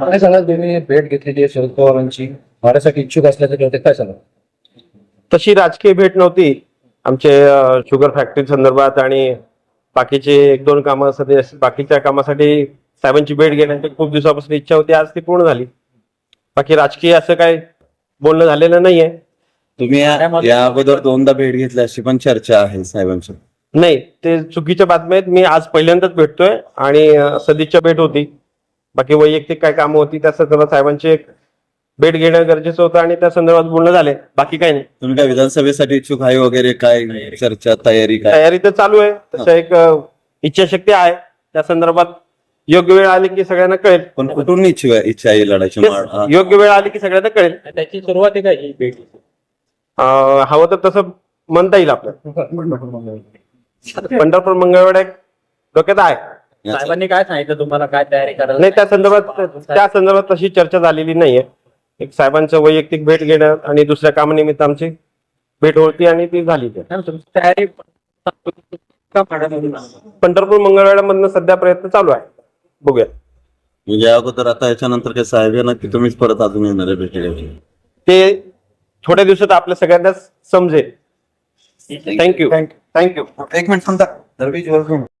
काय सांगाल तुम्ही भेट घेतलेली आहे शरद पवारांची माझ्यासाठी इच्छुक असल्याचं कळते काय सांगाल तशी राजकीय भेट नव्हती. आमचे शुगर फॅक्टरी संदर्भात आणि बाकीचे एक दोन कामासाठी बाकीच्या कामासाठी साहेबांची भेट घेण्याची खूप दिवसापासून इच्छा होती. आज ती पूर्ण झाली. बाकी राजकीय असं काय बोलणं झालेलं नाहीये. तुम्ही या या अगोदर दोनदा भेट घेतली अशी पण चर्चा आहे साहेबांची. नाही ते चुकीच्या बातम्या आहेत. मी आज पहिल्यांदाच भेटतोय आणि अ, सदिच्छा भेट होती. बाकी वैयक्तिक काय कामं होती त्या संदर्भात साहेबांची एक भेट घेणं गरजेचं होतं आणि त्या संदर्भात बोलणं झाले. बाकी काही नाही. तुम्ही काय विधानसभेसाठी इच्छुक आहे वगैरे काय? चर्चा तयारी काय? तयारी तर चालू आहे. तसं एक अ, इच्छाशक्ती आहे. त्या संदर्भात योग्य वेळ आली की सगळ्यांना कळेल. पण कुठून इच्छा आहे लढायची माळ? हा. योग्य वेळ आली की सगळ्यांना कळेल. त्याची सुरुवात आहे काय ही भेट? अं, हवं तर तसं म्हणता येईल आपल्याला. पंढरपूर मंगळवेढा एक डोक्यात आहे. याचा- साहेबांनी काय सांगितलं तुम्हाला? काय तयारी करायला नाही त्या संदर्भात त्या संदर्भात तशी चर्चा झालेली नाहीये. एक साहेबांचं वैयक्तिक भेट घेणं आणि दुसऱ्या कामानिमित्त आमची भेट होती आणि ती झाली ती. नाही, तुमची तयारी का पंढरपूर मंगळवेढ्यामधनं सध्या प्रयत्न चालू आहे. बघूया. म्हणजे या अगोदर आता याच्यानंतर काय साहेब येणार की तुम्हीच परत अजून येणार आहे? ते थोड्या दिवसात आपल्या सगळ्यांना समजेल. थँक्यू थँक्यू एक मिनिट थांबता